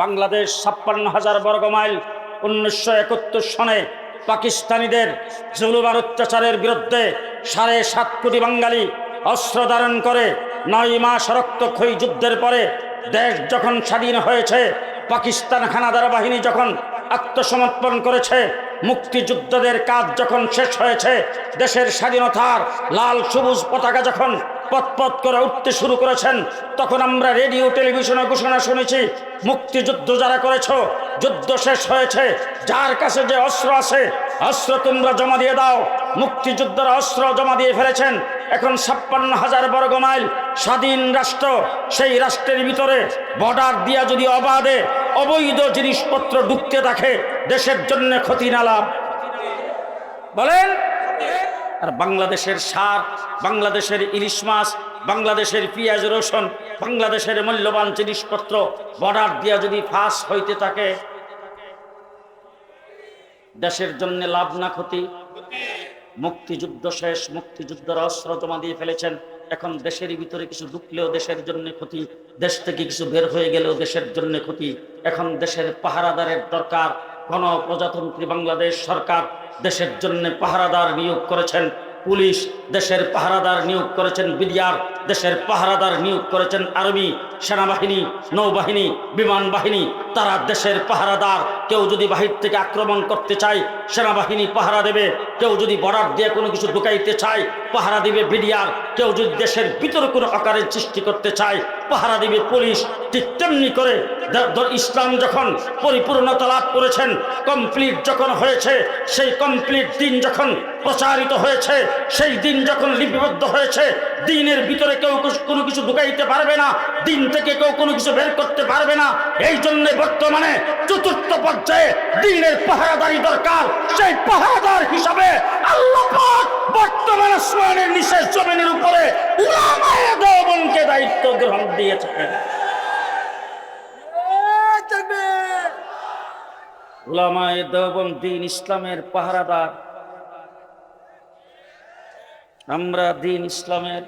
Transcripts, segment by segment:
বাংলাদেশ ছাপ্পান্ন হাজার বর্গ মাইল উনিশশো একাত্তর সনে পাকিস্তানিদের জুলুম অত্যাচারের বিরুদ্ধে সাড়ে সাত কোটি বাঙালি অস্ত্র ধারণ করে নয় মাস রক্তক্ষয়ী যুদ্ধের পরে দেশ যখন স্বাধীন হয়েছে, পাকিস্তান হানাদার বাহিনী যখন আত্মসমর্পণ করেছে, মুক্তিযুদ্ধদের কাজ যখন শেষ হয়েছে, দেশের স্বাধীনতার লাল সবুজ পতাকা যখন পথপথ করে উঠতে শুরু করেছেন। তখন আমরা রেডিও টেলিভিশনে ঘোষণা শুনেছি, মুক্তিযুদ্ধ যারা করেছ, যুদ্ধ শেষ হয়েছে, যার কাছে যে অস্ত্র আছে, অস্ত্র তোমরা জমা দিয়ে দাও। মুক্তিযুদ্ধরা অস্ত্র জমা দিয়ে ফেলেছেন। এখন ছাপ্পান্ন হাজার বর্গ মাইল স্বাধীন রাষ্ট্র, সেই রাষ্ট্রের ভিতরে বর্ডার দিয়া যদি অবাধে অবৈধ জিনিসপত্র ঢুকতে থাকে, দেশের জন্য ক্ষতি না লাভ বলেন? আর বাংলাদেশের সার, বাংলাদেশের ইলিশ মাছ, বাংলাদেশের পেঁয়াজ, রসুন, বাংলাদেশের মূল্যবান জিনিসপত্র বর্ডার দিয়া যদি ফাঁস হইতে থাকে, দেশের জন্য লাভ না ক্ষতি। মুক্তিযুদ্ধ শেষ, মুক্তিযুদ্ধের অস্ত্র জমা দিয়ে ফেলেছেন। এখন দেশের ভিতরে কিছু ঢুকলেও দেশের জন্য ক্ষতি, দেশ থেকে কিছু বের হয়ে গেলেও দেশের জন্য ক্ষতি। এখন দেশের পাহারাদারের দরকার, গণপ্রজাতন্ত্রী বাংলাদেশ সরকার দেশের জন্য পাহারাদার নিয়োগ করেছেন পুলিশ দেশের পাহারাদার নিয়োগ করেছেন বিডিআর, দেশের পাহারাদার নিয়োগ করেছেন আর্মি, সেনাবাহিনী, নৌবাহিনী, বিমান বাহিনী। তারা দেশের পাহারাদার। কেউ যদি বাহির থেকে আক্রমণ করতে চায়, সেনাবাহিনী পাহারা দেবে। কেউ যদি বর্ডার দিয়ে কোনো কিছু ঢুকাইতে চায়, পাহারা দিবে বিডিআর। কেউ যদি দেশের ভিতরে কোনো আকারের সৃষ্টি করতে চায়, পাহারা দিবে পুলিশ। ঠিক তেমনি করে ইসলাম যখন পরিপূর্ণতা লাভ করেছেন কমপ্লিট যখন হয়েছে, সেই কমপ্লিট দিন যখন প্রচারিত হয়েছে, সেই দিন যখন লিপিবদ্ধ হয়েছে দিনের ভিতরে কেউ কোনো কিছু ঢুকাইতে পারবে না দিন থেকে কেউ কোনো কিছু বের করতে পারবে না। এই জন্য বর্তমানে চতুর্থ পর্যায়ে দিনের পাহারাদারি দরকার। সেই পাহারাদার হিসাবে বর্তমানে আসমানের নিচের জমিনের উপরে উলামায়ে দায়িত্ব গ্রহণ দিয়েছেন। দিন ইসলামের পাহারাদার। আমরা দিন ইসলামের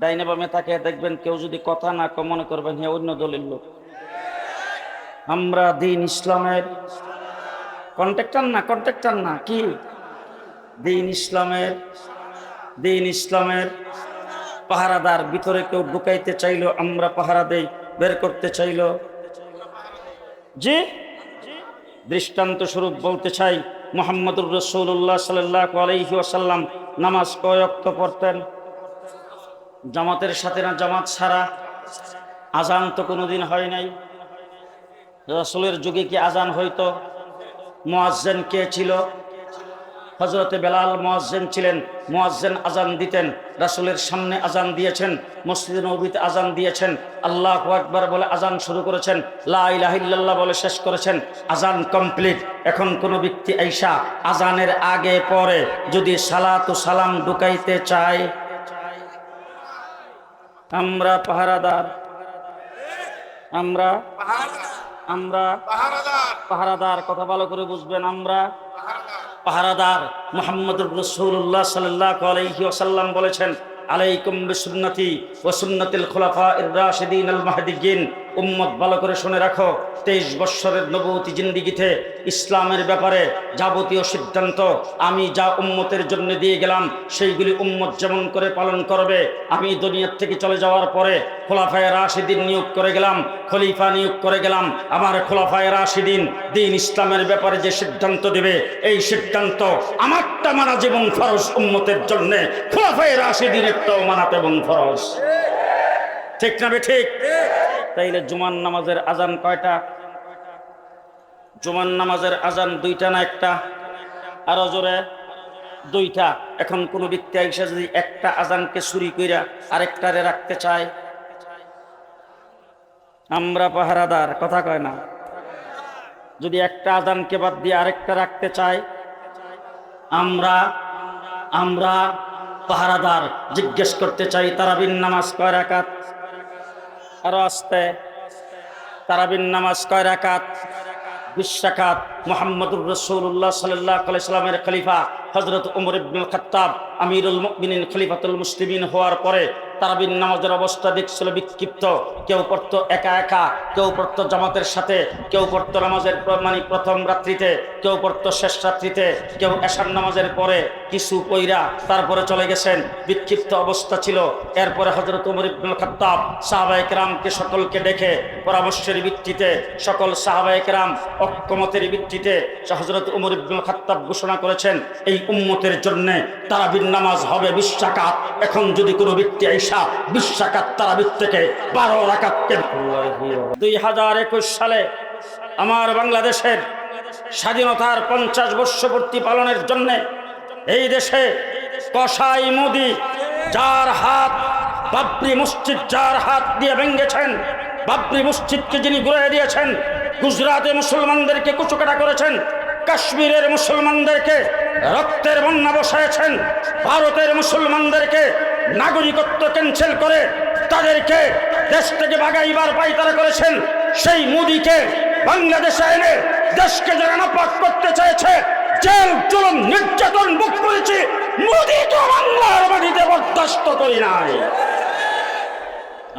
ডাইনে বামে তাকে দেখবেন কেউ যদি কথা না মনে করবেন হ্যাঁ অন্য দলের লোক। আমরা দিন ইসলামের কন্ট্রাক্টর না কন্ট্রাক্টর না, কি? দিন ইসলামের দিন ইসলামের পাহারাদার, ভিতরে কেউ ঢুকাইতে চাইলো, আমরা পাহারা দেই, বের করতে চাইলো। জি? দৃষ্টান্ত স্বরূপ বলতে চাই মোহাম্মদুর রসৌল্লাহ সাল্লাহ আলহি আসাল্লাম নামাজ কয়ক্ত পড়তেন? জামাতের সাথে না জামাত ছাড়া? আজান তো কোনোদিন হয় নাই। রসুলের যুগে কি আজান হইতো? মোয়াজ্জেন কে ছিল? হজরতে বেলাল মোয়াজ্জেন ছিলেন মোয়াজ্জেন আজান দিতেন রাসুলের সামনে আজান দিয়েছেন মসজিদ নবীতে আজান দিয়েছেন আল্লাহ আকবার বলে আজান শুরু করেছেন লা ইলাহা বলে শেষ করেছেন আজান কমপ্লিট। এখন কোনো ব্যক্তি আইসা আজানের আগে পরে যদি সালাতু সালাম ঢুকাইতে চায় আমরা পাহারাদার আমরা আমরা পাহারাদার। কথা ভালো করে বুঝবেন আমরা পাহারাদার মোহাম্মদুর রসুল্লাহ সাল্লাহ আসাল্লাম বলেছেন আলাইকুম বিসুন্নতি ও সুন্নতিল খোলাফা ইর-রাশিদিন আল মাহদিগিন উম্মত ভালো করে শুনে রাখো, তেইশ বৎসরের নবতী জিন্দিগিতে ইসলামের ব্যাপারে যাবতীয় সিদ্ধান্ত আমি যা উম্মতের জন্য দিয়ে গেলাম, সেইগুলি উম্মত যেমন করে পালন করবে, আমি দুনিয়ার থেকে চলে যাওয়ার পরে খোলাফায় রাশিদিন নিয়োগ করে গেলাম, খলিফা নিয়োগ করে গেলাম, আমার খোলাফায় রাশিদিন দিন ইসলামের ব্যাপারে যে সিদ্ধান্ত দেবে, এই সিদ্ধান্ত আমারটা মানা জীবন ফরজ উম্মতের জন্য, খোলাফায় রাশিদিনেরটাও মানাতে এবং ফরজ। ঠিক না বে ঠিক? তাইলে জুমান নামাজের আজান কয়টা? জুমান নামাজের আজান দুইটা না একটা? আরও জোরে। দুইটা। এখন কোন ব্যক্তি আইসা যদি একটা আজানকে চুরি কইরা আরেকটারে রাখতে চায়? আমরা পাহারাদার, কথা কয় না। যদি একটা আজানকে বাদ দিয়ে আরেকটা রাখতে চায়? আমরা আমরা পাহারাদার জিজ্ঞেস করতে চাই তারাবিন নামাজ কয় রাকাত? আরও আসতে তারাবিন নামাজ কয় রাকাত? বিশ্বাকাত মোহাম্মদুর রসুল্লাহ সাল্লাহ সাল্লামের খলিফা হজরত উমর ইবনুল খত্তাব আমিরুল মিন খলিফাতুল মুসলিমিন হওয়ার পরে তারাবির নামাজের অবস্থা দেখছিল বিক্ষিপ্ত। কেউ পড়তো একা একা, কেউ পড়তো জামাতের সাথে, কেউ পড়তো নামাজের মানে প্রথম রাত্রিতে, কেউ পড়তো শেষ রাত্রিতে, কেউ এশার নামাজের পরে কিছু কইরা তারপরে চলে গেছেন। বিক্ষিপ্ত অবস্থা ছিল। এরপরে হজরত উমর ইবনুল খাত্তাব সাহাবায়ে কেরামকে সকলকে ডেকে পরামর্শের ভিত্তিতে, সকল সাহাবায়ে কেরাম অক্ষমতের ভিত্তিতে হজরত উমর ইবনুল খাত্তাব ঘোষণা করেছেন, এই উম্মতের জন্য তারাবির নামাজ হবে বিশ্বাকাত এখন যদি কোনো ব্যক্তি আইসা বিশ্বাকাত তারাবির থেকে বারো রাকাতকে দুই হাজার একুশ সালে আমার বাংলাদেশের স্বাধীনতার পঞ্চাশ বর্ষপূর্তি পালনের জন্য এই দেশে কসাই মোদি যার হাত, বাবরি মসজিদ যার হাত দিয়ে ভেঙ্গেছেন, বাবরি মসজিদকে যিনি ঘুরে দিয়েছেন, গুজরাটে মুসলমানদেরকে কুচুকাটা করেছেন, কাশ্মীরের মুসলমানদেরকে রক্তের বন্যা বসায়ছেন, ভারতের মুসলমানদেরকে নাগরিকত্ব ক্যান্সেল করে তাদেরকে দেশ থেকে বাগাইবার পাইতারা করেছেন, সেই মোদিকে বাংলাদেশে এনে দেশকে যারা নাপাক করতে চেয়েছে জেল, জুলুম, নির্যাতন বুক করেছি মোদিকে বাংলার মাটিতে বরদাস্ত করি নাই।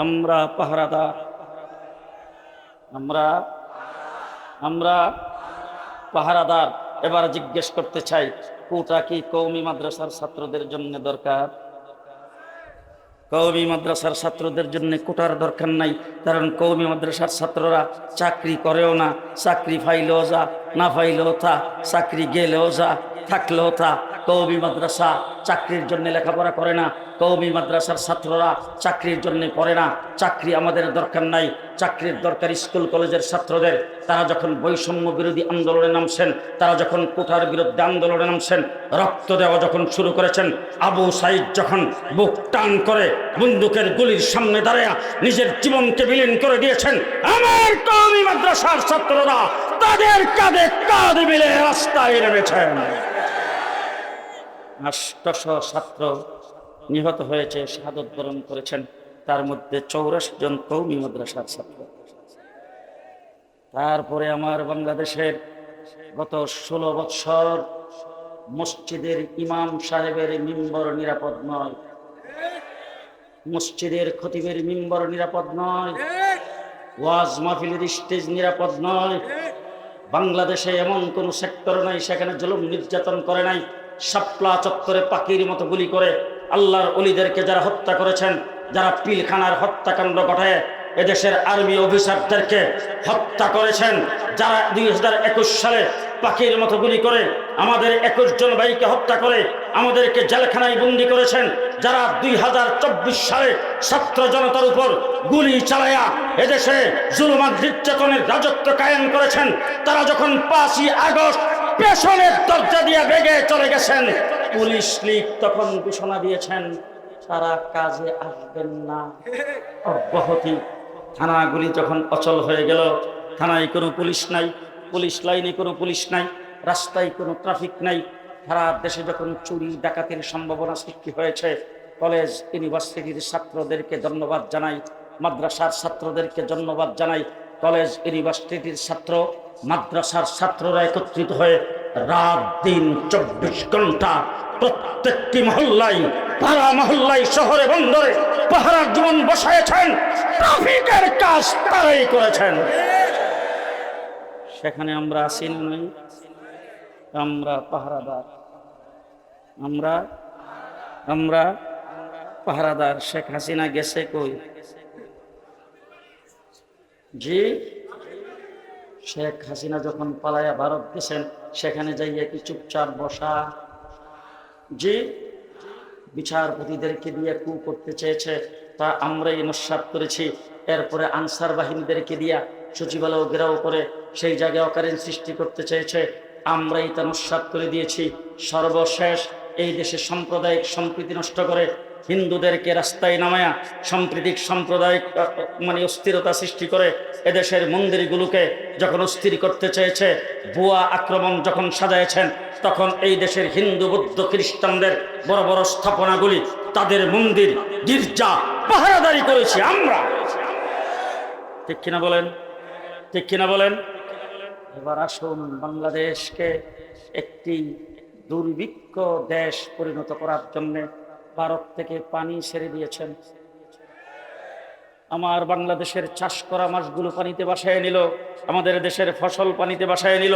আমরা পাহারাদার, আমরা আমরা পাহারাদার, এবার জিজ্ঞেস করতে চাই, কোটা কি কৌমি মাদ্রাসার ছাত্রদের জন্য দরকার? কৌমি মাদ্রাসার ছাত্রদের জন্য কোটার দরকার নাই, কারণ কৌমি মাদ্রাসার ছাত্ররা চাকরি করেও না, চাকরি ফাইলেও যা, না ফাইলেও তা, চাকরি গেলেও যা, থাকলেও তা। কৌমি মাদ্রাসা চাকরির জন্য লেখাপড়া করে না। কৌমি মাদ্রাসার ছাত্ররা চাকরির জন্য পড়ে না। চাকরি আমাদের দরকার নাই। চাকরির দরকার স্কুল, কলেজের ছাত্রদের। তারা যখন বৈষম্য বিরোধী আন্দোলনে নামছেন, তারা যখন কোঠার বিরুদ্ধে আন্দোলনে নামছেন, রক্ত দেওয়া যখন শুরু করেছেন, আবু সাইদ যখন বুক টান করে বন্দুকের গুলির সামনে দাঁড়ায় নিজের জীবনকে বিলীন করে দিয়েছেন, আমার কৌমি মাদ্রাসার ছাত্ররা তাদের কাঁধে কাঁধ মিলে রাস্তায় নেমেছেন। আষ্টশো ছাত্র নিহত হয়েছে, শাহাদত বরণ করেছেন। তার মধ্যে চৌরাশি জন কৌমি মাদ্রাসার ছাত্র। তারপরে আমার বাংলাদেশের গত ষোলো বৎসর মসজিদের ইমাম সাহেবের মিম্বর নিরাপদ নয়। মসজিদের খতিবের মিম্বর নিরাপদ নয়। ওয়াজ মাহফিলের স্টেজ নিরাপদ নয়। বাংলাদেশে এমন কোন সেক্টর নাই, সেখানে জুলুম নির্যাতন করে নাই। শাপলা চত্বরে পাখির মতো গুলি করে আল্লাহর অলিদেরকে যারা হত্যা করেছেন, যারা পিলখানার হত্যাকাণ্ড ঘটায়, এদেশের আর্মি অফিসারদেরকে হত্যা করেছেন, যারা দুই হাজার একুশ সালে পাখির মতো গুলি করে আমাদের একুশ জন ভাইকে হত্যা করে, আমাদেরকে জেলখানায় বন্দি করেছেন, যারা দুই হাজার চব্বিশ সালে ছাত্র জনতার উপর গুলি চালায়া এদেশে জুলুমান নির্যাতনের রাজত্ব কায়েম করেছেন, তারা যখন পাঁচই আগস্ট পেছনের দরজা দিয়ে বেগে চলে গেছেন। পুলিশ লীগ তখন ঘোষণা দিয়েছেন, তারা কাজে আসবেন না। অব্যাহতি। থানাগুলি যখন অচল হয়ে গেল, থানায় কোনো পুলিশ নাই, পুলিশ লাইনে কোনো পুলিশ নাই, রাস্তায় কোনো ট্রাফিক নাই। সারা দেশে যখন চুরি, ডাকাতির সম্ভাবনা সৃষ্টি হয়েছে, কলেজ, ইউনিভার্সিটির ছাত্রদেরকে ধন্যবাদ জানাই, মাদ্রাসার ছাত্রদেরকে ধন্যবাদ জানাই, কলেজ, ইউনিভার্সিটির ছাত্র মাদ্রাসার ছাত্ররা একত্রিত হয়ে রাত, দিন, চব্বিশ ঘণ্টা প্রত্যেকটি মহল্লায়, পাড়া মহল্লায়, শহরে, বন্দরে পাহারার জীবন বসাইছেন ট্রাফিকের কাজ তারাই করেছেন। সেখানে আমরা আছি না নাই? আমরা পাহারাদার। আমরা? আমরা পাহারাদার। শেখ হাসিনা গেছে কই? জি? শেখ হাসিনা যখন পালায়া ভারত গেছেন, সেখানে যাইয়া কি চুপচাপ বসা? যে বিচারপতিদেরকে দিয়ে কু করতে চেয়েছে, তা আমরাই নস্বাত করেছি। এরপরে আনসার বাহিনীদেরকে দিয়া সচিবালয় ঘেরাও করে সেই জায়গায় অকারেন সৃষ্টি করতে চেয়েছে, আমরাই তা নস্বাত করে দিয়েছি। সর্বশেষ এই দেশে সাম্প্রদায়িক সম্প্রীতি নষ্ট করে হিন্দুদেরকে রাস্তায় নামায়া সাম্প্রতিক সাম্প্রদায়িক মানে অস্থিরতা সৃষ্টি করে এদেশের মন্দিরগুলোকে যখন অস্থির করতে চেয়েছে, ভুয়া আক্রমণ যখন সাজাইছেন তখন এই দেশের হিন্দু, বৌদ্ধ, খ্রিস্টানদের বড় বড় স্থাপনাগুলি তাদের মন্দির, গির্জা পাহারাদারি করেছি আমরা। ঠিক কিনা বলেন? ঠিক কিনা বলেন? এবার আসুন বাংলাদেশকে একটি দুর্ভিক্ষ দেশ পরিণত করার জন্য ভারত থেকে পানি ছেড়ে দিয়েছেন। আমার বাংলাদেশের চাষ করা মাছগুলো পানিতে বাসায় নিল, আমাদের দেশের ফসল পানিতে বাসায় নিল,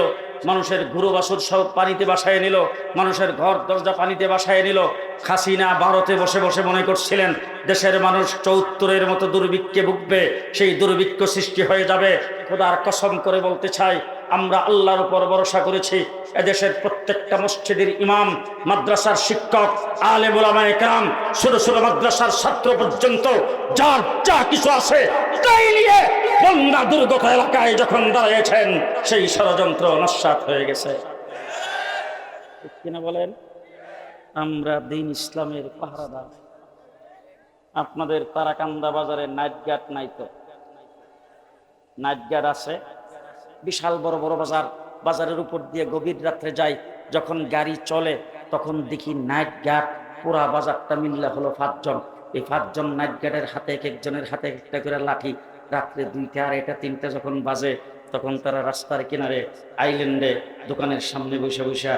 মানুষের গুরু বাসুর সব পানিতে বাসায় নিল, মানুষের ঘর দরজা পানিতে বাসায় নিল। খাসিনা ভারতে বসে বসে মনে করছিলেন, দেশের মানুষ চৌত্তরের মতো দুর্ভিক্ষে ভুগবে, সেই দুর্ভিক্ষ সৃষ্টি হয়ে যাবে। খোদার কসম করে বলতে চাই আমরা আল্লাহর উপর ভরসা করেছি, এদেশের প্রত্যেকটা মসজিদের ইমাম, মাদ্রাসার শিক্ষক আলে মোলামায় কাম ছোট ছোট মাদ্রাসার ছাত্র পর্যন্ত, যার যা কিছু আছে, তাই নিয়ে বন্যা দুর্গত এলাকায় যখন দাঁড়িয়েছেন, সেই ষড়যন্ত্র নস্বাত হয়ে গেছে। কিনা বলেন? আমরা দিন ইসলামের পাহারাদার। আপনাদের তারাকান্দা বাজারে নাইট গার্ড নাই তো? নাইট গার্ড আছে? বিশাল বড় বড় বাজার, বাজারের উপর দিয়ে গভীর রাত্রে যাই যখন গাড়ি চলে, তখন দেখি নাইট গার্ড পুরা বাজারটা মিললে হলো পাঁচজন। এই পাঁচজন নাইট গার্ডের হাতে এক একজনের হাতে এক একটা করে লাঠি। রাত্রে দুইটা, আড়াইটা, তিনটা যখন বাজে, তখন তারা রাস্তার কিনারে আইল্যান্ডে দোকানের সামনে বসে বসে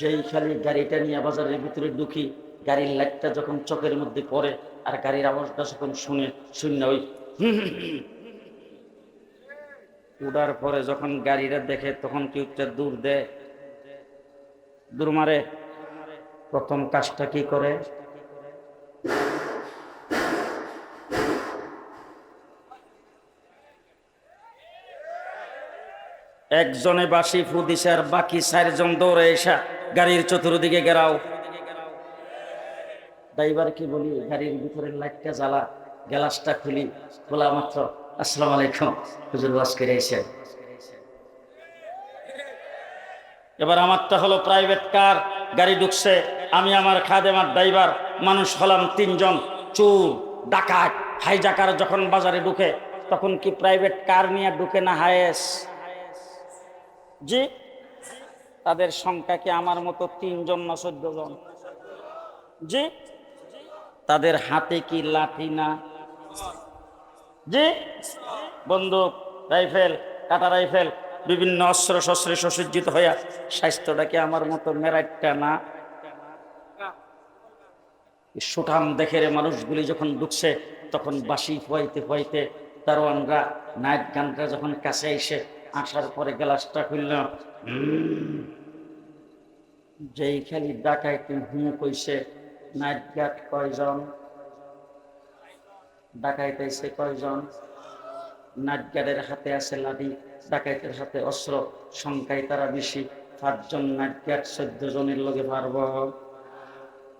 যেই খালি গাড়িটা নিয়ে বাজারের ভিতরে ঢুকি, গাড়ির লাইটটা যখন চোখের মধ্যে পড়ে আর গাড়ির আওয়াজটা যখন শুনে শূন্য ওই উড়ার পরে যখন গাড়িটা দেখে তখন কি একটা দূর দেয় দূর মারে। প্রথম কাজটা কি করে? একজনে বাসি ফু দিছে আর বাকি চারজন দৌড়ে এসা গাড়ির চতুর্দিকে গেরাও। ড্রাইভার কি বলি, গাড়ির ভিতরে লাইটটা জ্বালা গ্যালাসটা খুলি, খোলা মাত্র। আসসালামু আলাইকুম। হুজুর ওয়াজ করে এসে। এবার আমারটা হলো প্রাইভেট কার গাড়ি ঢুকছে, আমি আমার খাদেমার ড্রাইভার মানুষ হলাম তিনজন, চুর, ডাকাত হাইজাকার যখন বাজারে ঢুকে, তখন কি প্রাইভেট কার নিয়ে ঢুকে না হায়েস? জি? তাদের সংখ্যা কি আমার মতো তিনজন না চোদ্দ জন জি? তাদের হাতে কি লাঠি না? জি? বন্দুক, রাইফেল, কাটা রাইফেল, বিভিন্ন অস্ত্র শস্ত্রে সুসজ্জিত হইয়া স্বাস্থ্যটা কি আমার মতো মেরাইটটা না? সুঠাম দেখে রে মানুষগুলি যখন ঢুকছে, তখন বাসি ফুয়াইতে ফুয়াইতে দারোয়ানরা নাইট গানটা যখন কাছে এসে আসার পরে গ্লাসটা খুলল যেই খালি ডাকাইতে হুঁ কইছে নাইট গার্ড কয়জন? ডাকাইতেছে কয়জন? নাইট গার্ডের হাতে আছে লাঠি, ডাকাইতের হাতে অস্ত্র, সংখ্যায় তারা বেশি। পাঁচজন নাইট গার্ড চোদ্দ জনের পারব।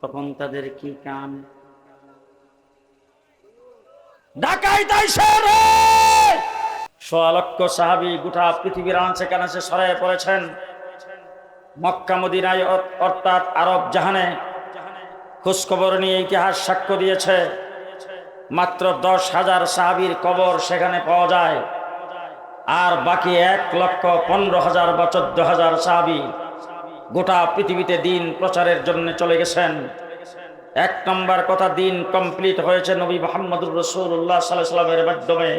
তখন তাদের কি কাম? রে! সাহাবি পৃথিবীর আনছে পড়েছেন। অর্থাৎ আরব জাহানে খোঁজখবর নিয়ে ইতিহাস সাক্ষ্য দিয়েছে। মাত্র দশ হাজার সাহাবির কবর সেখানে পাওয়া যায়। আর বাকি এক লক্ষ পনেরো হাজার বা চোদ্দ হাজার সাহাবি গোটা পৃথিবীতে দিন প্রচারের জন্য চলে গেছেন। এক নম্বর কথা, দিন কমপ্লিট হয়েছে নবী মোহাম্মদুর রসুল্লাহ সাল্লাহ সাল্লামের মাধ্যমে।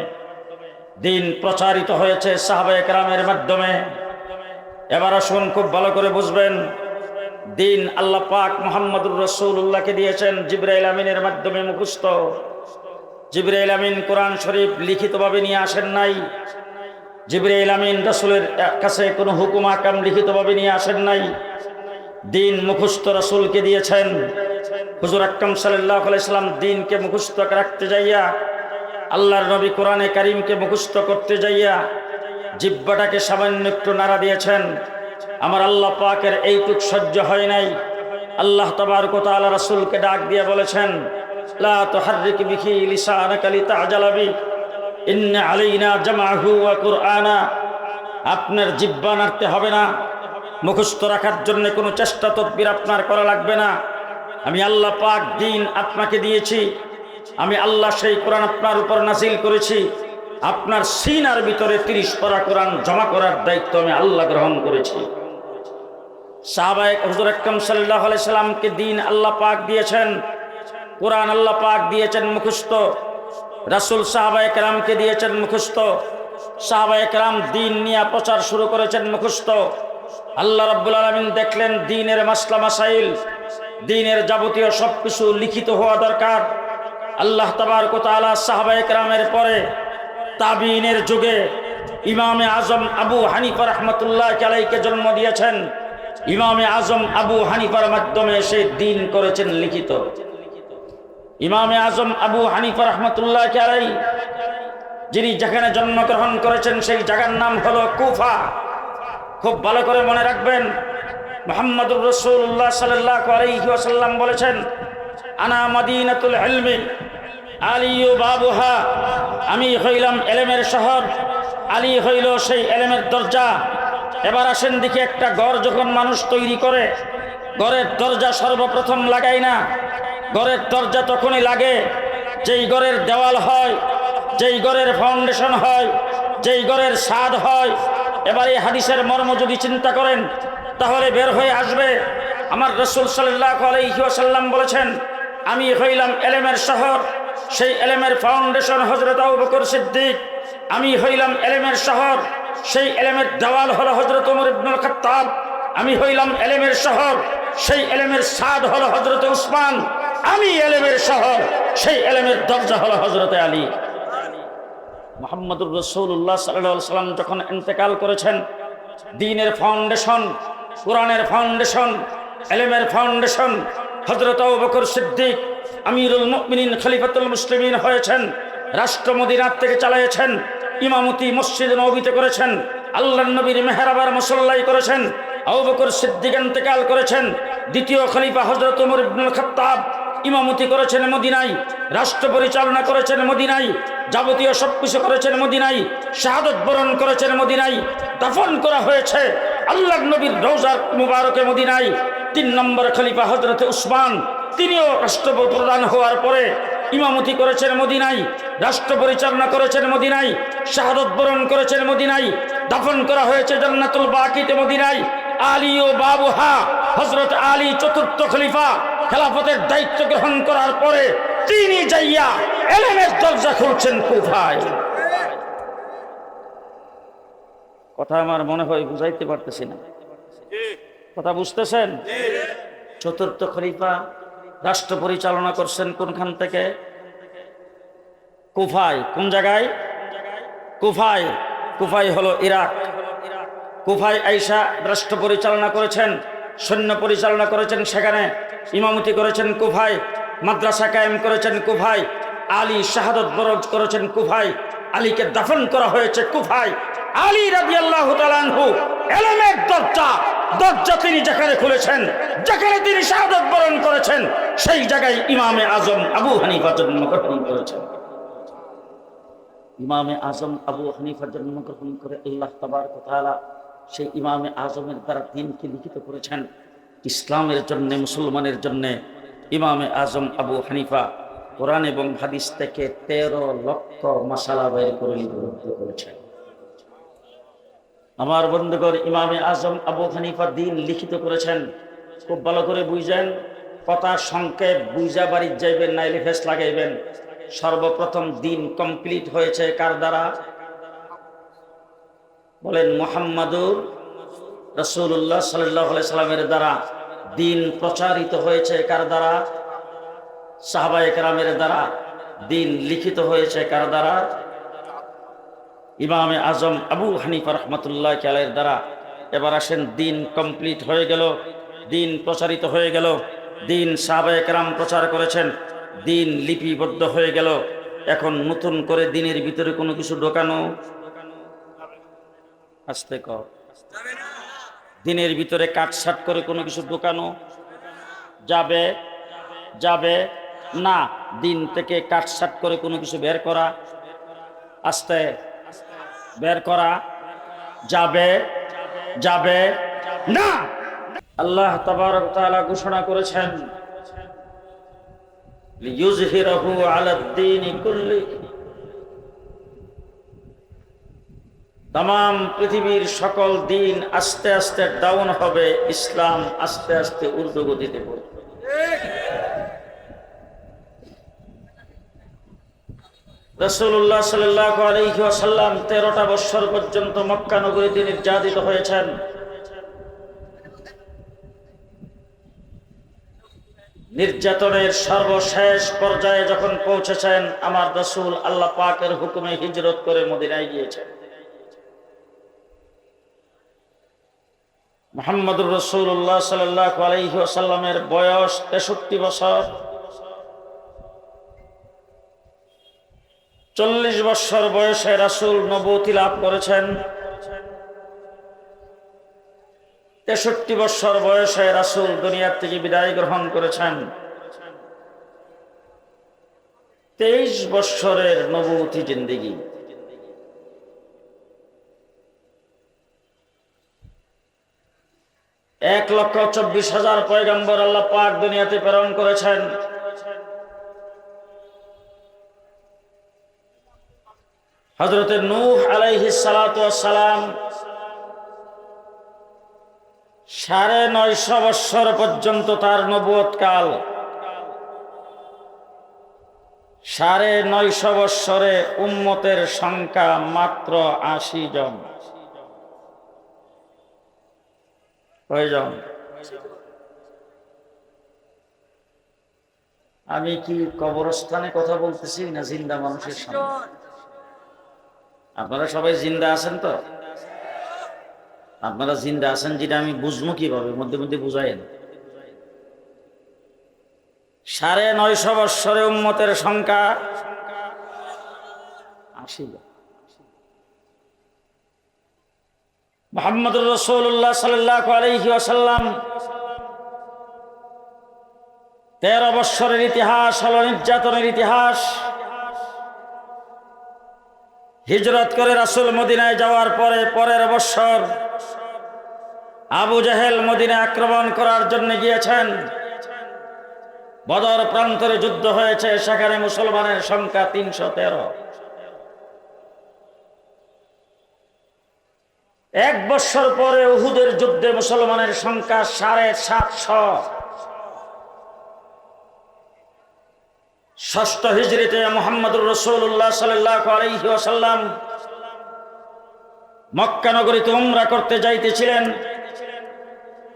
দিন প্রচারিত হয়েছে সাহাবায়ে কেরামের মাধ্যমে। এবার আসুন খুব ভালো করে বুঝবেন দিন আল্লাহ পাক মোহাম্মদুর রসুল্লাহকে দিয়েছেন জিব্রাইল আমিনের মাধ্যমে মুখস্থ। জিব্রাইল আমিন কোরআন শরীফ লিখিতভাবে নিয়ে আসেন নাই। জিব্রাইল আমিন রসুলের কাছে কোনো হুকুম আকাম লিখিতভাবে নিয়ে আসেন নাই। দিন মুখস্থ রসুলকে দিয়েছেন। হুজুর আকরম সাল্লাহ আলাইসাল্লাম দিনকে মুখস্থ রাখতে যাইয়া, আল্লাহর নবী কোরআনে কারিমকে মুখস্থ করতে যাইয়া জিব্বাটাকে সামান্য একটু নাড়া দিয়েছেন। আমার আল্লাহ পাকের এইটুক সহ্য হয় নাই। আল্লাহ তবার কথা আল্লাহ রাসুলকে ডাক দিয়ে বলেছেন আপনার জিব্বা নাড়তে হবে না। মুখস্থ রাখার জন্য কোনো চেষ্টা তদবির আপনার করা লাগবে না। আমি আল্লাহ পাক দিন আপনাকে দিয়েছি। আমি আল্লাহ সেই কোরআন আপনার উপর নাজিল করেছি। আপনার সিনার ভিতরে তিরিশ পরা কোরআন জমা করার দায়িত্ব আমি আল্লাহ গ্রহণ করেছি। সাহাবায়ক হজর আকরম সাল্লাহ সাল্লামকে দিন আল্লাহ পাক দিয়েছেন, কোরআন আল্লাহ পাক দিয়েছেন মুখস্থ, রাসুল সাহাবায় কেরামকে দিয়েছেন মুখস্থ, সাহাবায় কেরাম দিন নিয়ে প্রচার শুরু করেছেন মুখস্থ। আল্লাহ রাব্বুল আলমিন দেখলেন দিনের মাসলা মাসাইল, দিনের যাবতীয় সব কিছু লিখিত হওয়া দরকার। আল্লাহ তাবার কোতালা সাহাবায়ে কেরামের পরে তাবিনের যুগে ইমামে আজম আবু হানিফা রহমতুল্লাহ আলাইকে জন্ম দিয়েছেন। ইমামে আজম আবু হানিফার মাধ্যমে সে দিন করেছেন লিখিত। ইমামে আজম আবু হানিফা রহমতুল্লাহ আলাই যিনি যেখানে জন্মগ্রহণ করেছেন, সেই জায়গার নাম হলো কুফা। খুব ভালো করে মনে রাখবেন, মোহাম্মদুর রসুল্লাহ সাল্লাহ বলেছেন, আনা মদিনাতুল ইলমি আলিউ বাবুহা, আমি হইলাম এলেমের শহর, আলী হইল সেই এলেমের দরজা এবার আসেন দেখি একটা গড় যখন মানুষ তৈরি করে ঘরের দরজা সর্বপ্রথম লাগাই না? ঘরের দরজা তখনই লাগে যেই ঘরের দেওয়াল হয়, যেই ঘরের ফাউন্ডেশন হয়, যেই ঘরের স্বাদ হয়। এবার এই হাদিসের মর্ম যদি চিন্তা করেন, তাহলে বের হয়ে আসবে। আমার রসুল সাল্লাহ আলহিহাসাল্লাম বলেছেন, আমি হইলাম এলেমের শহর, সেই এলেমের ফাউন্ডেশন হজরত আবু বকর সিদ্দিক। আমি হইলাম এলেমের শহর সেই এলেমের দেওয়াল হলো হজরত উমর ইবনুল খাত্তাব। আমি হইলাম এলেমের শহর, সেই এলেমের স্বাদ হলো হজরত উসমান। আমি এলেমের শহর, সেই এলেমের দরজা হলো হজরত আলী। মোহাম্মদুর রসৌল্লাহ সাল্লাহ সাল্লাম যখন ইন্তেকাল করেছেন, দিনের ফাউন্ডেশন, কোরআনের ফাউন্ডেশন, এলেমের ফাউন্ডেশন হজরত বকর সিদ্দিক, আমিরুল মুমিনিন খলিফাতুল মুসলিমিন হয়েছেন, রাষ্ট্র মদিনার থেকে চালিয়েছেন ইমামতি মসজিদ নবীতে করেছেন আল্লাহ নবীর মেহরাবার মুসল্লাই করেছেন, আবু বকর সিদ্দিক ইন্তেকাল করেছেন, দ্বিতীয় খলিফা হজরত উমর ইবনুল খাত্তাব ইমামতি করেছেন মদিনাই রাষ্ট্র পরিচালনা করেছেন মদিনাই যাবতীয় সবকিছু করেছেন মদিনাই শাহাদত বরণ করেছেন মদিনাই দাফন করা হয়েছে আল্লাহ নবীর রৌজার মুবারকে মদিনাই তিন নম্বর খলিফা হজরত উসমান, তিনিও রাষ্ট্র প্রধান হওয়ার পরে ইমামতি করেছেন মদিনাই রাষ্ট্র পরিচালনা করেছেন মদিনাই শাহাদত বরণ করেছেন মদিনাই দাফন করা হয়েছে জান্নাতুল বাকিতে মদিনাই আলী ও বাবুহা হজরত আলী চতুর্থ খলিফা খেলাফতের দায়িত্ব গ্রহণ করার পরে তিনি যাইয়া এলেমের দরজা খুলছেন কোথায়? কথা আমার মনে হয় বুঝাইতে পারতেছি না। কথা বুঝতেছেন? চতুর্থ খলিফা রাষ্ট্র পরিচালনা করছেন কোনখান থেকে? কুফায়। কোন জায়গায়? কুফায়। কুফাই হলো ইরাক। কুফায় আইসা রাষ্ট্র পরিচালনা করেছেন, সৈন্য পরিচালনা করেছেন সেখানে। ইমামতি করেছেন কুফায়, মাদ্রাসা কায়েম করেছেন কুফায়, আলী শাহাদত বরজ করেছেন কুফায়, আলীকে দাফন করা হয়েছে কুফায়। আলী রাবি আল্লাহ এলেমের দরজা দরজা তিনি যেখানে খুলেছেন, যেখানে তিনি শাহাদত বরণ করেছেন, সেই জায়গায় ইমামে আজম আবু হানিফা জন্মগ্রহণ করেছেন। ইমামে আজম আবু হানিফা জন্মগ্রহণ করে আল্লাহ তাবার কথা সেই ইমামে আজমের দ্বারা দিনকে লিখিত করেছেন। ইসলামের জন্য, মুসলমানের জন্য ইমামে আজম আবু হানিফা কোরআন এবং হাদিস থেকে তেরো লক্ষ মশালা বের করে করেছেন। আমার বন্ধুগর ইমামে আজম আবু হানিফা দিন লিখিত করেছেন। খুব ভালো করে বুঝেন, কথা সংক্ষেপ বুঝা বাড়ির যাইবেন নাইলে ফেস লাগাইবেন। সর্বপ্রথম দিন কমপ্লিট হয়েছে কার দ্বারা? বলেন মোহাম্মদুর রসুল্লাহ সাল্লাহ সাল্লামের দ্বারা। দিন প্রচারিত হয়েছে কার দ্বারা? সাহাবায় কেরামের দ্বারা। দিন লিখিত হয়েছে কার দ্বারা? ইমামে আজম আবু হানিফা রহমতুল্লাহ আলের দ্বারা এবার আসেন, দিন কমপ্লিট হয়ে গেল, দিন প্রচারিত হয়ে গেল, দিন সাহাবায় কেরাম প্রচার করেছেন, দিন লিপিবদ্ধ হয়ে গেল, এখন নতুন করে দিনের ভিতরে কোনো কিছু ঢোকানো আসতে ক দিনের ভিতরে কাটসাট করে কোনো কিছু ঢোকানো যাবে যাবে না, দিন থেকে কাটসাট করে কোনো কিছু বের করা আস্তে বের করা যাবে যাবে না। আল্লাহ তাবারক তাআলা ঘোষণা করেছেন লিইয়ুজহিরাহু আলাদ দীনি কুল্লি। তাম পৃথিবীর সকল দিন আস্তে আস্তে ডাউন হবে, ইসলাম আস্তে আস্তে ঊর্ধ্বগতিতে পড়বে। রসুল্লাহ তেরোটা বৎসর পর্যন্ত মক্কা নগরীতে নির্যাতিত হয়েছেন। নির্যাতনের সর্বশেষ পর্যায়ে যখন পৌঁছেছেন, আমার রসুল আল্লাহ পাকের হুকুমে হিজরত করে মদিনায় গিয়েছেন। মোহাম্মদুর রসুল্লাহ সাল্লাহ আলহিহাসাল্লামের বয়স তেষট্টি বছর। চল্লিশ বৎসর বয়সে রাসুল নবতী লাভ করেছেন। তেষট্টি বৎসর বয়সে রাসুল দুনিয়ার থেকে বিদায় গ্রহণ করেছেন। তেইশ বৎসরের নবতী জিন্দিগি। এক লক্ষ চব্বিশ হাজার পয়গম্বর আল্লাহ পাক দুনিয়াতে প্রেরণ করেছেন। হজরত নূহ আলাইহি সালাম সাড়ে নয়শ বৎসর পর্যন্ত তার নবুয়ত কাল সাড়ে নয়শ বৎসরে উম্মতের সংখ্যা মাত্র আশি জন? আমি কি কবরস্থানে কথা বলতেছি না জিন্দা মানুষের সামনে? আপনারা সবাই জিন্দা আছেন তো? আপনারা জিন্দা আছেন যেটা আমি বুঝব কীভাবে? মধ্যে মধ্যে বুঝাইন সাড়ে নয়শো বৎসরে উম্মতের সংখ্যা আশি মোহাম্মদুর রসুল্লাহ সাল্লাহ আসাল্লাম তেরো বৎসরের ইতিহাস হল নির্যাতনের ইতিহাস। হিজরত করে রাসুল মদিনায় যাওয়ার পরে, পরের বৎসর আবু জাহেল মদিনে আক্রমণ করার জন্য গিয়েছেন। বদর প্রান্তরে যুদ্ধ হয়েছে, সেখানে মুসলমানের সংখ্যা তিনশো তেরো। এক বছর পরে উহুদের যুদ্ধে মুসলমানের সংখ্যা সাড়ে সাতশো। ষষ্ঠ হিজড়িতে মোহাম্মদুর রসুল্লাহ সাল্লাম মক্কানগরীতে উমরা করতে যাইতেছিলেন।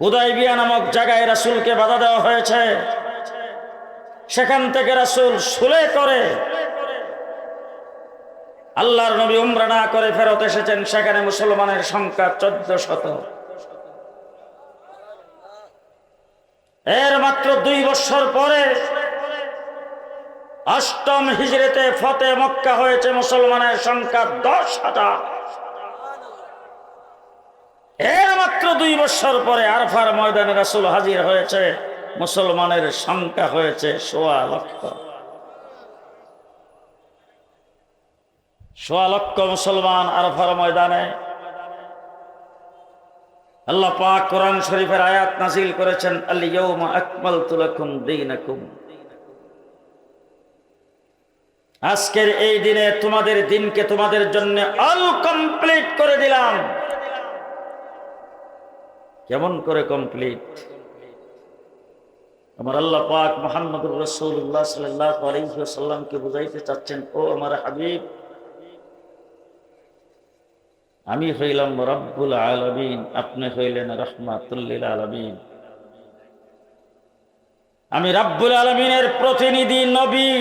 উদয় বিয়া নামক জায়গায় রাসুলকে বাধা দেওয়া হয়েছে। সেখান থেকে রাসুল সুলে করে আল্লাহর নবী উমরা না করে ফেরত এসেছেন। সেখানে মুসলমানের সংখ্যা চোদ্দ শত। এর মাত্র দুই বছর পরে অষ্টম হিজড়িতে ফতে মক্কা হয়েছে, মুসলমানের সংখ্যা দশ হাজার। এর মাত্র দুই বছর পরে আরফার ময়দানে রাসুল হাজির হয়েছে, মুসলমানের সংখ্যা হয়েছে সোয়া লক্ষ। সোয়া লক্ষ মুসলমান আরফার ময়দানে। আল্লাহ পাক কোরআন শরীফের আয়াত নাজিল করেছেন আলিয়াউমা আকমালতু লাকুম দীনাকুম। আজকের এই দিনে তোমাদের দিনকে তোমাদের জন্য অল কমপ্লিট করে দিলাম। কেমন করে কমপ্লিট আমার আল্লাহ পাক মোহাম্মদুর রসুল্লাহ সাল্লাহ আলহিসাল্লামকে বুঝাইতে চাচ্ছেন, ও আমার হাবিব, আমি হইলাম রব্বুল আলমিন, আপনি হইলেন রহমাতুল্লিল আলমিন। আমি রাব্বুল আলমিনের প্রতিনিধি, নবী।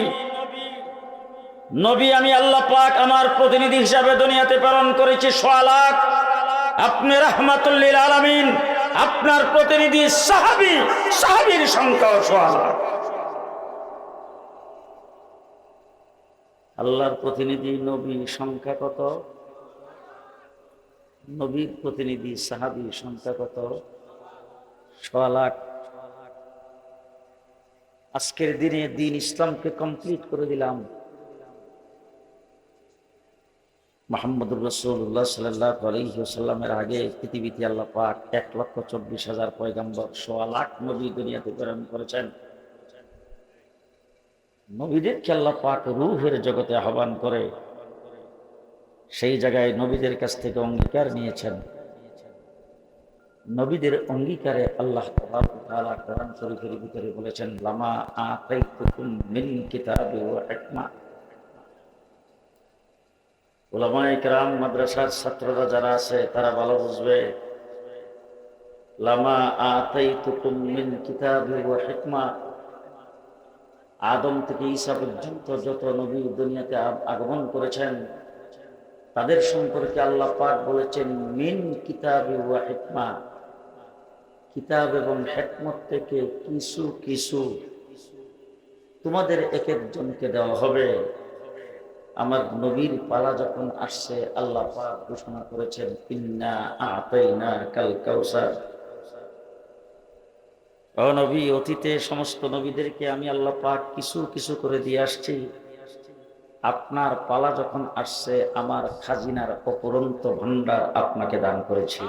নবী, আমি আল্লাহ পাক আমার প্রতিনিধি হিসাবে দুনিয়াতে প্রেরণ করেছি সোয়ালাক আপনি রহমাতুল্লিল আলমিন, আপনার প্রতিনিধি সাহাবি, সাহাবির সংখ্যা সোয়ালাক আল্লাহর প্রতিনিধি নবী সংখ্যা কত? নবীর প্রতিনিধি সাহাবি সংখ্যা কত? সোয়ালাক আজকের দিনে দিন ইসলামকে কমপ্লিট করে দিলাম। মোহাম্মদুর রসুল্লাহ সাল্লাহ আলহিসাল্লামের আগে পৃথিবীতে আল্লাহ পাক এক লক্ষ চব্বিশ হাজার পয়গাম্বর, সোয়া লাখ নবী দুনিয়াতে প্রেরণ করেছেন। নবীদেরকে আল্লাহ পাক রুহের জগতে আহ্বান করে, সেই জায়গায় নবীদের কাছ থেকে অঙ্গীকার নিয়েছেন। নবীদের অঙ্গীকারে আল্লাহ তাআলা কোরআন শরীফের ভিতরে বলেছেন, লামা আতাইতুকুম মিন কিতাবি ওয়া হিকমা। ওলামাই কেরাম মাদ্রাসার ছাত্ররা যারা আছে, তারা ভালো বুঝবে। লামা আতাইতুকুম মিন কিতাবি ওয়া হিকমা। আদম থেকে ঈসা পর্যন্ত যত নবী দুনিয়াতে আগমন করেছেন, তাদের সম্পর্কে আল্লাহ পাক বলেছেন, মিন কিতাব ওয়া হিকমা। কিতাব এবং হেকমত থেকে কিছু কিছু তোমাদের এক একজনকে দেওয়া হবে। আমার নবীর পালা যখন আসছে, আল্লাহ পাক ঘোষণা করেছেন, ইন্না আতাইনা কাল কাউসার নবী, অতীতে সমস্ত নবীদেরকে আমি আল্লাহ পাক কিছু কিছু করে দিয়ে আসছি। আপনার পালা যখন আসছে, আমার খাজিনার অপরন্ত ভান্ডার আপনাকে দান করেছি।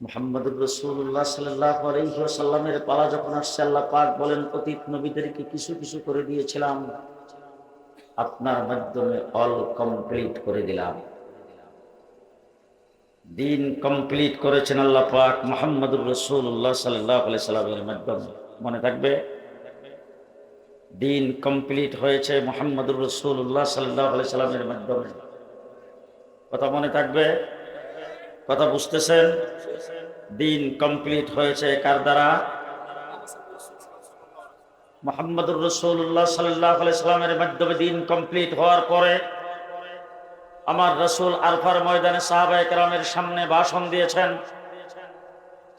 মোহাম্মদুর রসুল্লাহ সাল্লাহ সাল্লামের পালা যখন আসছে, আল্লাহ পাক বলেন, অতীত নবীদেরকে কিছু কিছু করে দিয়েছিলাম। আপনার মাধ্যমে অল কমপ্লিট করে দিলাম। দিন কমপ্লিট করেছেন আল্লাহ পাক মোহাম্মদুর রসুল্লাহ সাল্লাহ সাল্লামের মাধ্যমে। মনে থাকবে? দিন কমপ্লিট হয়েছে মোহাম্মদুর রসুল্লাহ সাল্লাহ সাল্লামের মাধ্যমে। কথা মনে থাকবে? কথা বুঝতেছেন? দিন কমপ্লিট হয়েছে কার দ্বারা? মোহাম্মদুর রসুল্লাহ সাল্লাহ সাল্লামের মাধ্যমে দিন কমপ্লিট হওয়ার পরে আমার রসুল আলফার ময়দানে সাহাবা একরামের সামনে ভাষণ দিয়েছেন।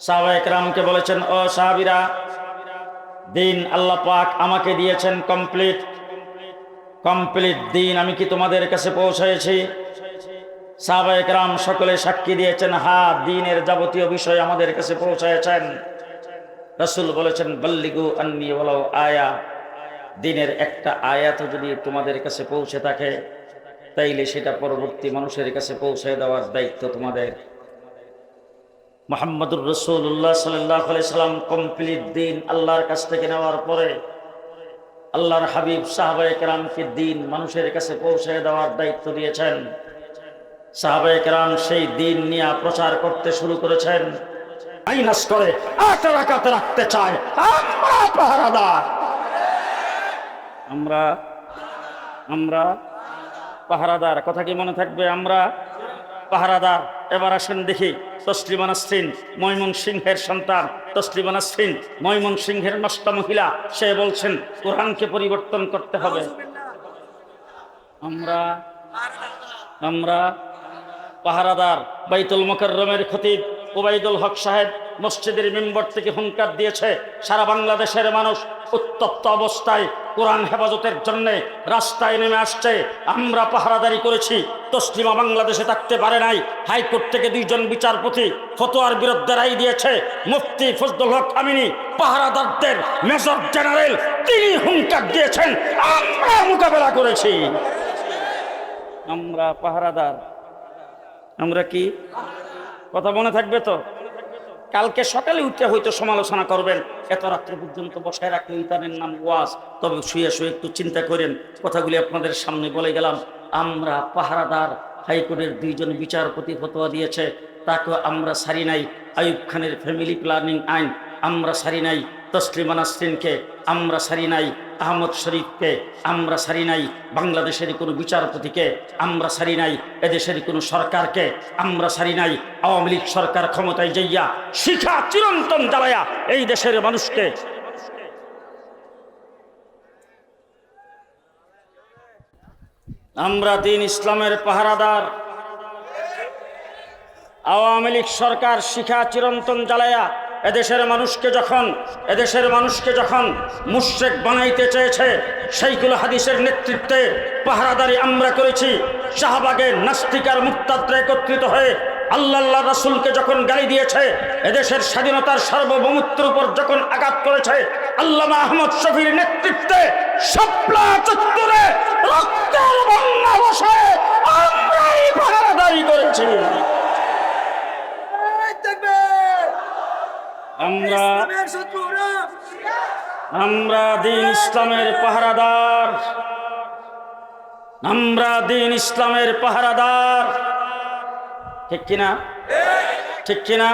সাহাবা একরামকে বলেছেন, ও সাহাবিরা, দিন আল্লাহ পাক আমাকে দিয়েছেন কমপ্লিট কমপ্লিট দিন আমি কি তোমাদের কাছে পৌঁছেছি? সাহাবা একরাম সকলে সাক্ষী দিয়েছেন হা দিনের যাবতীয় বিষয় আমাদের কাছে পৌঁছায়ছেন। রসুল বলেছেন, বল্লিগু আন্নি বলাও আয়া। দিনের একটা আয়াত যদি তোমাদের কাছে পৌঁছে থাকে, তাইলে সেটা পরবর্তী মানুষের কাছে পৌঁছে দেওয়ার দায়িত্ব তোমাদের। মোহাম্মদুর রসুল্লাহ সাল্লাহ সাল্লাম কমপ্লিট দিন আল্লাহর কাছ থেকে নেওয়ার পরে আল্লাহর হাবিব সাহাবায়ে কেরামকে দিন মানুষের কাছে পৌঁছে দেওয়ার দায়িত্ব দিয়েছেন। সাহাবায়ে কেরাম সেই দিন নিয়ে প্রচার করতে শুরু করেছেন। মাইনাস করে আট রাখাতে রাখতে চায়। পাহারাদার। আমরা আমরা পাহারাদার। কথা কি মনে থাকবে? আমরা পাহারাদার। এবার আসেন দেখি, তসলিমা নাসরিন, ময়মন সিংহের সন্তান। তসলিমা নাসরিন, ময়মন সিংহের নষ্ট মহিলা, সে বলছেন, কোরআনকে পরিবর্তন করতে হবে। আমরা আমরা পাহারাদার বাইতুল মোকাররমের খতিব ওবাইদুল হক সাহেব মসজিদের মেম্বর থেকে হুঙ্কার দিয়েছে, সারা বাংলাদেশের মানুষ উত্তপ্ত অবস্থায় কোরআন হেফাজতের জন্য রাস্তায় নেমে আসছে। আমরা পাহারাদারি করেছি, তসলিমা বাংলাদেশে থাকতে পারে নাই। হাইকোর্ট থেকে দুইজন বিচারপতি ফতোয়ার বিরুদ্ধে রায় দিয়েছে, মুফতি ফজলুল হক আমিনী, পাহারাদারদের মেজর জেনারেল, তিনি হুঙ্কার দিয়েছেন, আমরা মোকাবেলা করেছি। আমরা পাহারাদার আমরা কি? কথা মনে থাকবে তো? কালকে সকালে উঠে হয়তো সমালোচনা করবেন, এত রাত্রে পর্যন্ত বসায় রাখলে ইতানের নাম ওয়াজ। তবে শুয়ে শুয়ে একটু চিন্তা করেন, কথাগুলি আপনাদের সামনে বলে গেলাম। আমরা পাহারাদার হাইকোর্টের দুইজন বিচারপতি ফতোয়া দিয়েছে তাকে আমরা সারি নাই। আয়ুব খানের ফ্যামিলি প্ল্যানিং আইন, আমরা সারি নাই। তসলিমা নাসরিনকে আমরা সারি নাই। আহমদ শরীফকে আমরা সারি নাই, বাংলাদেশের কোনো বিচারপতিকে আমরা সারি নাই, এদেশের কোনো সরকারকে আমরা সারি নাই, আওয়ামী লীগ সরকার ক্ষমতায় যাইয়া শিখা চিরন্তন জ্বালায়া এই দেশের মানুষকে। আমরা দিন ইসলামের পাহারাদার। আওয়ামী লীগ সরকার শিখা চিরন্তন জ্বালায়া এদেশের মানুষকে যখন, এদেশের মানুষকে যখন মুশ্রেক বানাইতে চেয়েছে, সেইগুলো হাদিসের নেতৃত্বে পাহারাদারি আমরা করেছি। শাহবাগে নাস্তিকার মুক্তাত্রে একত্রিত হয়ে আল্লাহ আল্লাহ রাসুলকে যখন গালি দিয়েছে, এদেশের স্বাধীনতার সার্বভৌমত্বের উপর যখন আঘাত করেছে, আল্লামা আহমদ শফির নেতৃত্বে চত্বরে আমরাই করেছি। আমরা আমরা দিন ইসলামের পাহারাদার। আমরা দিন ইসলামের পাহারাদার। ঠিক কিনা? ঠিক কিনা?